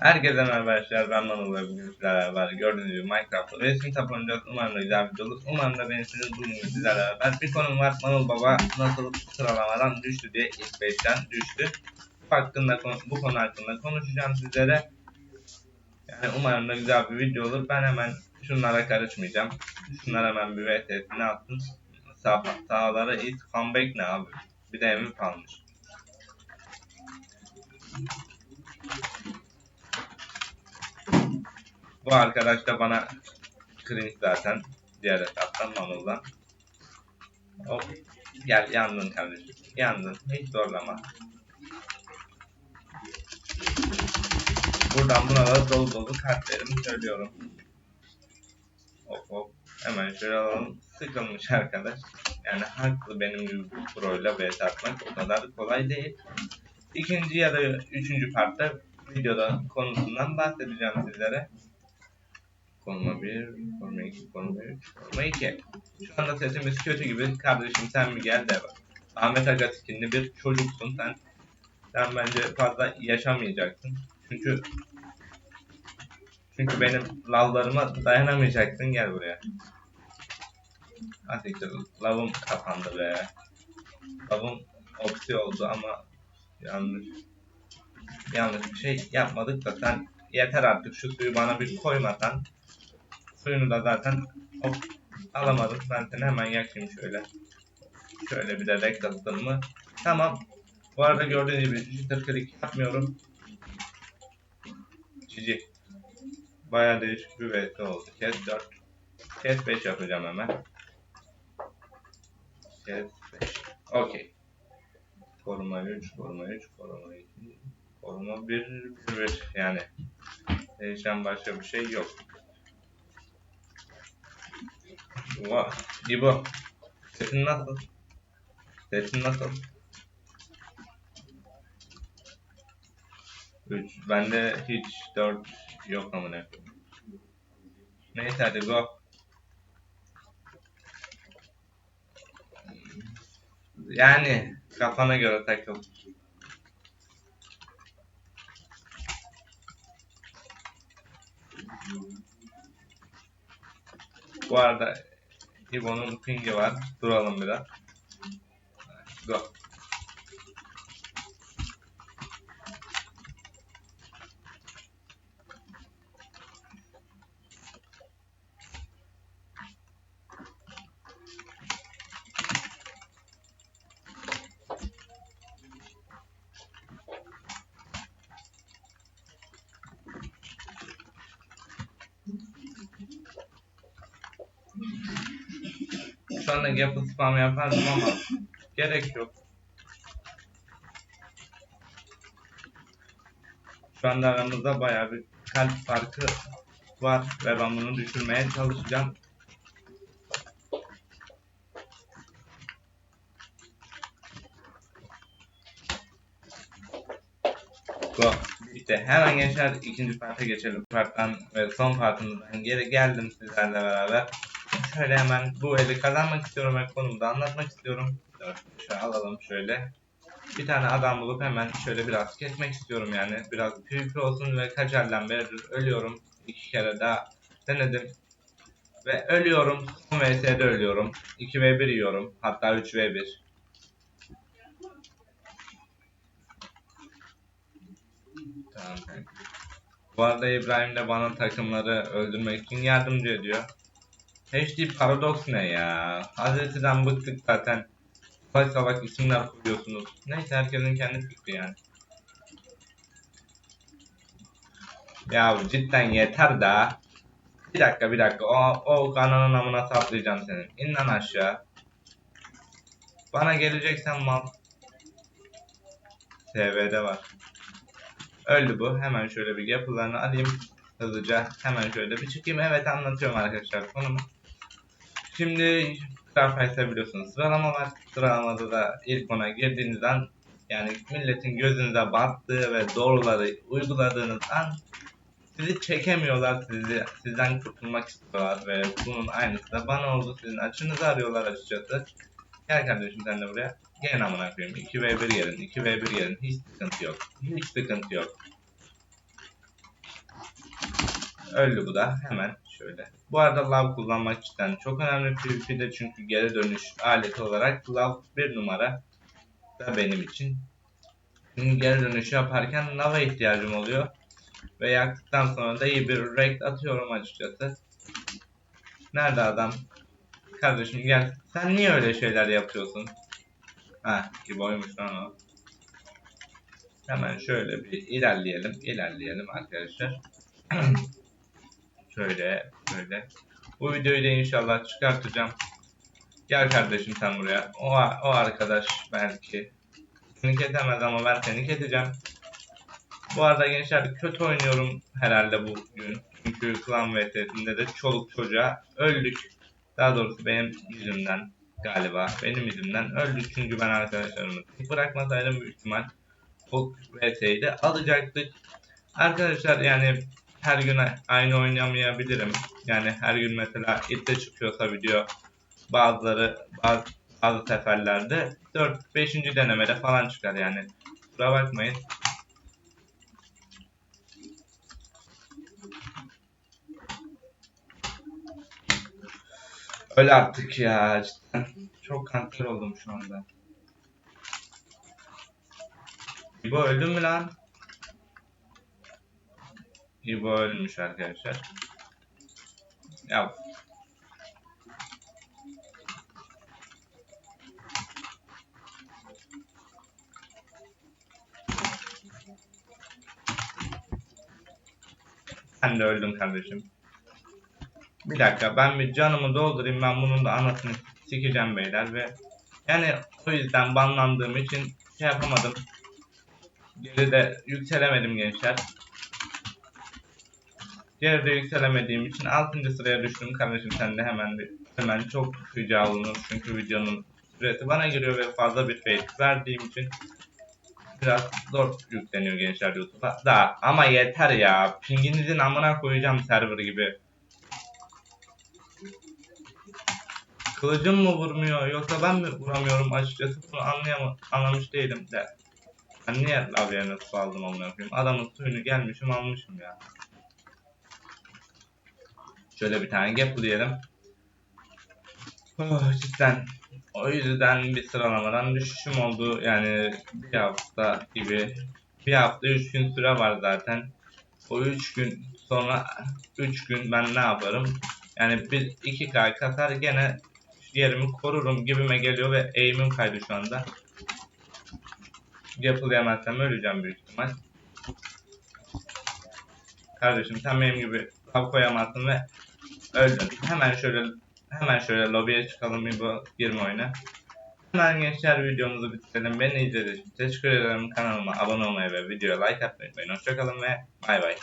Herkese merhaba arkadaşlar ben Manol ve bugün sizlerle beraber gördüğünüz gibi Minecraft'ta resim tap oynayacağız. Umarım da güzel bir video olur. Umarım da beğenirsiniz. Bugün sizlerle beraber bir konum var. Manol Baba nasıl sıralamadan düştü diye ilk 5'ten düştü. Hakkında, bu konu hakkında konuşacağım sizlere. Yani umarım da güzel bir video olur. Ben hemen şunlara karışmayacağım. Şunlara hemen bir VTS ne yaptın? Sağ, sağlara it comeback ne abi? Bir de evim kalmış. Bu arkadaş da bana cringe zaten diğer hesaptan Manol'dan. Hop. Gel yandın kardeşim. Yandın. Hiç zorlama. Buradan buna da dolu dolu kartlarımı söylüyorum. Hop hop. Hemen şöyle alalım. Sıkılmış arkadaş. Yani haklı benim gibi bir proyla vs atmak o kadar kolay değil. İkinci ya da üçüncü partta videoda konusundan bahsedeceğim sizlere. Konuma 1, konuma 2, konuma 3, konuma 2. Şu anda sesimiz kötü gibi. Kardeşim sen mi gel de bak. Ahmet Aga bir çocuksun sen. Sen bence fazla yaşamayacaksın. Çünkü çünkü benim lavlarıma dayanamayacaksın. Gel buraya. Asiktir. Lavım kapandı be. Lavım opsi oldu ama yanlış yanlış bir şey yapmadık da sen yeter artık şu suyu bana bir koymadan Suyunu da zaten hop alamadım. Ben seni hemen yakayım şöyle. Şöyle bir de renk attım mı? Tamam. Bu arada gördüğünüz gibi jitter click yapmıyorum. Çici. Bayağı değişik bir VS oldu. Kes 4. Kes 5 yapacağım hemen. Kes 5. Okey. Koruma 3, koruma 3, koruma 2, koruma 1, 1. Yani değişen başka bir şey yok. Vah, İbo. Sesin nasıl? Sesin nasıl? 3. Bende hiç 4 yok amına. Neyse hadi go. Yani kafana göre takıl. Bu arada İbo'nun pingi var. Duralım biraz. Go. Şu anda Gapple spam yapardım ama gerek yok. Şu anda aramızda bayağı bir kalp farkı var ve ben bunu düşürmeye çalışacağım. Go. İşte hemen gençler ikinci parta geçelim. Parttan ve son partımızdan geri geldim sizlerle beraber. Şöyle hemen bu eli kazanmak istiyorum ve konumu da anlatmak istiyorum. Şöyle alalım şöyle. Bir tane adam bulup hemen şöyle biraz kesmek istiyorum yani. Biraz PvP olsun ve kaç elden beri ölüyorum. İki kere daha denedim. Ve ölüyorum. Son VS'de ölüyorum. 2v1 yiyorum. Hatta 3v1. Tamam. Bu arada İbrahim de bana takımları öldürmek için yardımcı ediyor. HD paradoks ne ya? Hazreti'den bıktık zaten. Salak salak isimler koyuyorsunuz. Neyse herkesin kendi fikri yani. Ya cidden yeter da. Bir dakika bir dakika. O, o kananın amına saplayacağım senin. İn lan aşağı. Bana geleceksen mal. TV'de var. Öldü bu. Hemen şöyle bir yapılarını alayım. Hızlıca hemen şöyle bir çıkayım. Evet anlatıyorum arkadaşlar konumu. Şimdi Starfight'ta biliyorsunuz sıralama var. Sıralamada da ilk ona girdiğiniz an yani milletin gözünüze battığı ve doğruları uyguladığınız an sizi çekemiyorlar, sizi sizden kurtulmak istiyorlar ve bunun aynısı da bana oldu. Sizin açınızı arıyorlar açıkçası. Gel kardeşim sen de buraya. Gelin amına koyayım. 2v1 yerin, 2v1 yerin. Hiç sıkıntı yok. Hiç sıkıntı yok. Öldü bu da. Hemen şöyle. Bu arada lav kullanmak cidden çok önemli PvP'de çünkü geri dönüş aleti olarak lav bir numara da benim için. Çünkü geri dönüş yaparken lava ihtiyacım oluyor. Ve yaktıktan sonra da iyi bir rekt atıyorum açıkçası. Nerede adam? Kardeşim gel. Sen niye öyle şeyler yapıyorsun? Ha, gibi oymuş lan o. Hemen şöyle bir ilerleyelim. ilerleyelim arkadaşlar. şöyle, şöyle. Bu videoyu da inşallah çıkartacağım. Gel kardeşim sen buraya. O, o arkadaş belki. Seni kesemez ama ben seni keseceğim. Bu arada gençler kötü oynuyorum herhalde bugün. Çünkü klan VT'sinde de çoluk çocuğa öldük. Daha doğrusu benim yüzümden galiba. Benim yüzümden öldük çünkü ben arkadaşlarımı bırakmasaydım büyük ihtimal o VT'yi de alacaktık. Arkadaşlar yani her gün aynı oynamayabilirim. Yani her gün mesela ilkte çıkıyorsa video bazıları bazı, bazı seferlerde 4-5. denemede falan çıkar yani. Kusura bakmayın. Öyle artık ya cidden. Çok kanser oldum şu anda. İbo öldü mü lan? İbo ölmüş arkadaşlar. Ya Sen de öldün kardeşim. Bir dakika ben bir canımı doldurayım ben bunun da anasını sikeceğim beyler ve yani o yüzden banlandığım için şey yapamadım. Geride yükselemedim gençler. Geride yükselemediğim için 6. sıraya düştüm kardeşim sen de hemen bir hemen çok rica olunur çünkü videonun süresi bana giriyor ve fazla bir fake verdiğim için biraz zor yükleniyor gençler YouTube'a. Da ama yeter ya. Pinginizin amına koyacağım server gibi. Kılıcım mı vurmuyor yoksa ben mi vuramıyorum açıkçası bunu anlayamam anlamış değilim de. Ben niye lavyerine su aldım amına koyayım? Adamın suyunu gelmişim almışım ya. Şöyle bir tane gap diyelim. Oh, cidden o yüzden bir sıralamadan düşüşüm oldu. Yani bir hafta gibi. Bir hafta üç gün süre var zaten. O üç gün sonra üç gün ben ne yaparım? Yani bir iki k kasar gene yerimi korurum gibime geliyor ve eğimim kaydı şu anda. Yapılayamazsam öleceğim büyük ihtimal. Kardeşim sen benim gibi kav koyamazsın ve öldün. Hemen şöyle hemen şöyle lobiye çıkalım bir girme oyuna. Hemen gençler videomuzu bitirelim. Beni izlediğiniz için teşekkür ederim. Kanalıma abone olmayı ve videoya like atmayı unutmayın. Hoşçakalın ve bay bay.